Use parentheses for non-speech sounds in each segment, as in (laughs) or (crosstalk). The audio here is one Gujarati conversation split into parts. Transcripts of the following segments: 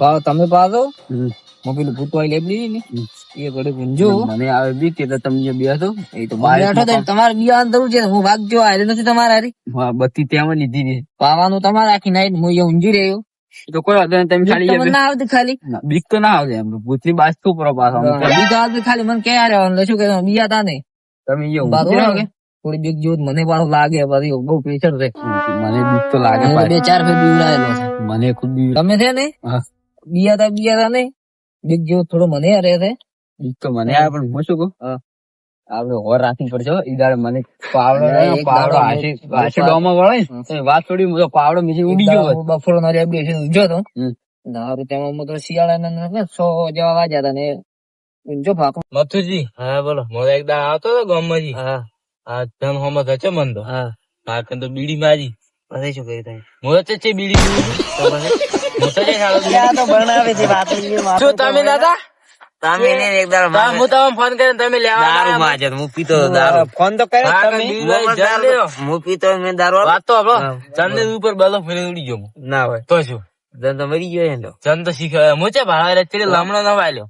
ભાવ તમે પાડો હું પેલું ભૂતવાઈ લેબડી ને. એ ઘડે ગુંજો. મને આવે બી કે તમે બે હતો એ તો બેઠો તો તમારે બિયાન જરૂર છે. હું ભાગજો હારે નથી તમારે હારી. હા બત્તી ત્યાં લીધી છે. પાવાનું તમારે આખી નાઈટ હું અહીંયા ઊંઘી રહ્યો. તો કોઈ વાંધો નહીં તમે ખાલી ના આવતી ખાલી. બીક તો ના આવે એમ. ભૂતની બાજ તો કરો પાછો તો. આવતી ખાલી. મને ક્યાં રહેવાનું શું કે બિયા તા નહીં. તમે અહીંયા ઊંઘી રહ્યો કે? થોડી બીક જો મને વાળો લાગે પછી બહુ પ્રેશર છે. મને બીક તો લાગે બે ચાર ફેર બીવડાયેલો છે. મને ખુદ બીક તમે છે ને? હા. બિયા તા બિયા તા નહીં. બીક જેવો થોડો મને રહે છે. બીક તો મને આવે પણ હું શું કહું? આપડે હોર રાખવી પડશે હો. ઈ દાડે મને પાવડો પાવડો હાથે મેં- હાથે ડોમાં વળે વાત થોડી હું પાવડો મીજી ઉડી ગયો બફરો ના રેબડી છે ઊંઝો તો હમ. તેમાં હું તો શિયાળાના ને સો જેવા વાગ્યા હતા ને. ઊંચો ફાકો મથુજી. હા બોલો. મોરે એક દાડો આવતો હતો ગામમાંથી. હા. આ ધન હોમો થશે મન તો. હા. હા તો બીડી મારી. પછી શું કરી તમે? મોરે તો છે બીડી પીવી હું તો છે ખાલો તો બનાવે છે. વાત શું તમે દાદા? તમે ને એક દાડો હું તમને ફોન કરીને તમે લેવા દારૂ આવ્યા. હું પીતો દારૂ. ફોન તો કર્યો તમે. હું પીતો મેં દારૂ વાત તો આપણો. હા. ચંદ ઉપર બલો ફરી ઉડી ગયો ના હોય. તો શું? તો મરી ગયો એનો ચંદ તો શીખે છે ભાડા ચડી લામણો ન વાલ્યો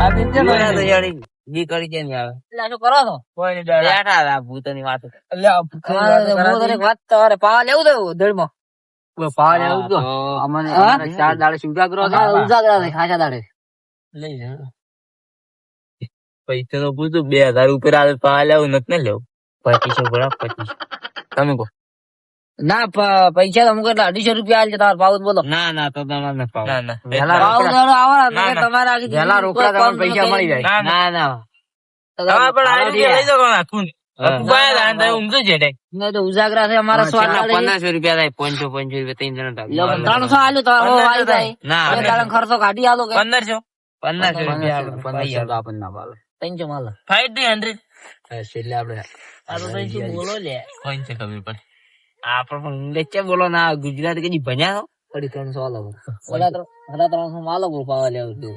આ બિન છે જોયા તો જાણી બી કરી છે આવે એટલે શું કરો છો? કોઈ નહીં બેઠા હતા ભૂતોની વાત. એટલે આ ભૂખાની વાતો કરાવતી. એક વાત તમારે પાવા લેવું તો દળમાં કોઈ પાવડો તો? અમને ચાર દાડે ઉજાગરો ઉજાગરા થાય ખાસા દાડે. લઈ જા. પૈસા નો પૂછું બે હજાર ઉપર આવે પાવા લેવું નથી ને લેવું. પચીસો બરાબર પચીસો. તમે કહો. ના પૈસા તો અમુક એટલે અઢીસો રૂપિયા આલજે તમારે પાવું બોલો. ના ના તો તમારે ન પાવો. ના ના. તમારે આગળ વહેલા રોકડા તમારે પૈસા મળી જાય. ના ના. ના ના. તમારે પણ આ રૂપિયા લઈ જાઓ કોણ આખું હા. બાય દાન તમે ઊંઘતું છે ટેક. નહીં તો ઉજાગરા છે અમારા હા, સ્વાદ ચાલો, આલે છે. પંદરસો રૂપિયા થાય પાંચસો પાંચસો રૂપિયા ત્રણ જણા થાય. લો, પણ ત્રણસો આલ્યું તો હવે પંદરસો આવી જાય. ના બે દાડાનો ખર્ચો કાઢી પંદરસો? પંદરસો રૂપિયા પંદરસો પંદરસો તો આપણને ના પાડે. ત્રણસો માલ. ફાઈવ થ્રી હંડ્રેડ હા, એટલે આપણે આ તો તઈ શું બોલો લે. કોઈ છે ખબર પડે. આપણે ઇંગ્લિશ બોલો ના ગુજરાતી કદી ભણ્યા પડી ત્રણસો અલગ (laughs) સાડા ત્રણસો માં આલો પાવા લેવું હતું.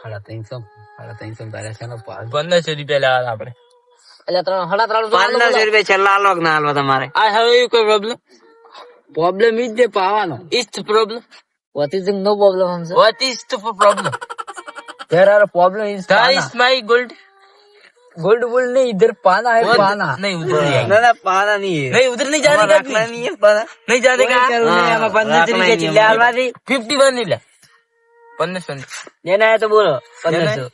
સાડા ત્રણસો સાડા ત્રણસો તારે છે ને પંદરસો રૂપિયા લેવાના આપણે. એટલે ત્રણ સાડા ત્રણસો પંદરસો રૂપિયા છેલ્લા આલવા ના આલવા તમારે. આ હવે એ કોઈ પ્રોબ્લેમ પ્રોબ્લેમ ઈ છે પાવાનો. ઈ જ problem what is no problem what is the problem there are problem in there is my gold gold बोल नहीं इधर पाना है पाना नहीं उधर नहीं आएगा। ना ना पाना नहीं है नहीं उधर नहीं जाने का भी। नहीं है पाना नहीं जाने का हमें पंद्रह तरीके चिल्ला हलवा दी फिफ्टी वन नहीं ला पन्नस वन लेना है तो बोलो लेना है?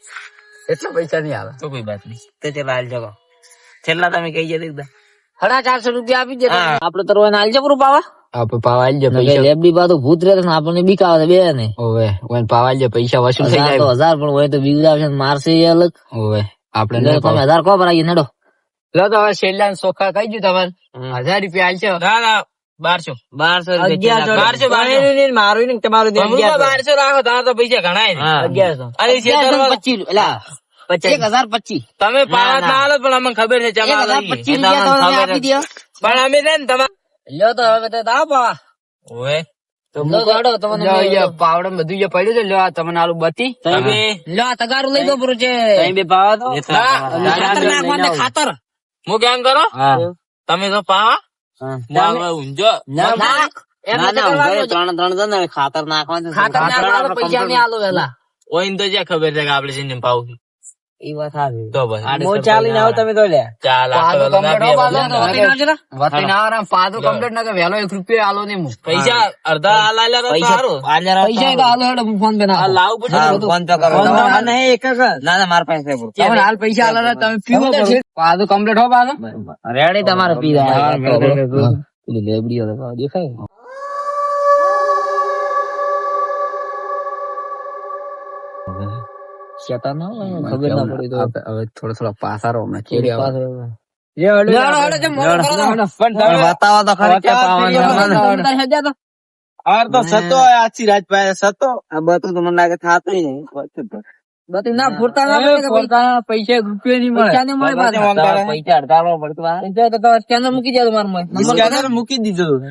એટલા પૈસા નહીં આવે तो कोई बात नहीं તો ચલો હાલ જગો છેલ્લા તમે કહી જતા એકદમ સાડા ચારસો રૂપિયા આપી દે આપડે તો રોઈને આલજે પૂરું પાવા આપણે પાવા આલજો લેબડી બાજુ ભૂત રહે ને આપણને બીક આવે બે ને ઓવે ઓવે પાવા આલજો પૈસા વસૂલ થઈ હજાર તો જાય હજાર પણ હોય તો બીવડાવશે ને મારશે એ અલગ ઓવે નહીં તમે હજાર કો ભરાઈએ નડો. લો તો હવે છેલ્લા સોખા કહી દઉં તમારે. હજાર રૂપિયા આલજો ના ના. બારસો. બારસો બારસો બારસો. મારું ને તમારું બારસો રાખો તારા તો પૈસા ઘણા અગિયારસો. અને પચીસ એલા એક હજાર પચીસ. તમે પાવા ના. આલો પણ અમને ખબર છે ચમા પચીસ રૂપિયા તો તમે આપી દો. પણ અમે તમારે લ્યો તો હવે તો આવો પાવા ઓય. તો લો તો હેડો તમને લો, અહીંયા પાવડો બધું પડ્યું છે લ્યો તમને આલુ બત્તી લ્યો તગારું લઈ દો પૂરું છે બે પાવા તો ખાતર નાખવા દે, ખાતર. હું કેમ કરો? તમે તો પાવા? ઊંઝો. ત્રણ ત્રણ ખાતર નાખવાનું ખાતર નાખવાનું પૈસા નહીં આલો વેલા. ઓઈન તો જ્યાં ખબર છે કે આપડે છે પાવું એ વાત સારી તો બસ હું ચાલીને આવું તમે તો લે. ચાલ આ તો પાદું ના complete બે હોવા બધા. દો. વતી ના આરામ પાદું કમ્પ્લીટ ના કે વહેલો એક રૂપિયો આલો નહીં પૈસા અડધા આ લાલ્યા તો સારું. પૈસા તો આલો હેડો ફોન પે આ નાખું. લાવું પડશે ને બધું. ફોન તો કરો. ના ના મારા પાસે તમે હાલ પૈસા આલો તમે પીવો તો કમ્પ્લીટ હો પાદું? રેડી તમારે પી લેબડી દેખાય. શેતાન ના હોય, ખબર ના પડી તો હવે થોડો થોડો પાસારો હમણાં આવે. કરો તો. પણ તમે બતાવો તો ખરી કે પાવાનું તમે અંદર હેડ્યા તો. હાર તો સતો આછી રાત પાસે આ બધું તો મને લાગે થાતું નહીં બધી ના ના પડે પૈસા- પૈસા રૂપિયા નહીં મળે પાછા. પૈસા અડધા લો પડતું આ. પૈસા તો તમારે સ્કેનર મૂકી દીધો તમારા માં. નંબર સ્કેનર મૂકી દીધું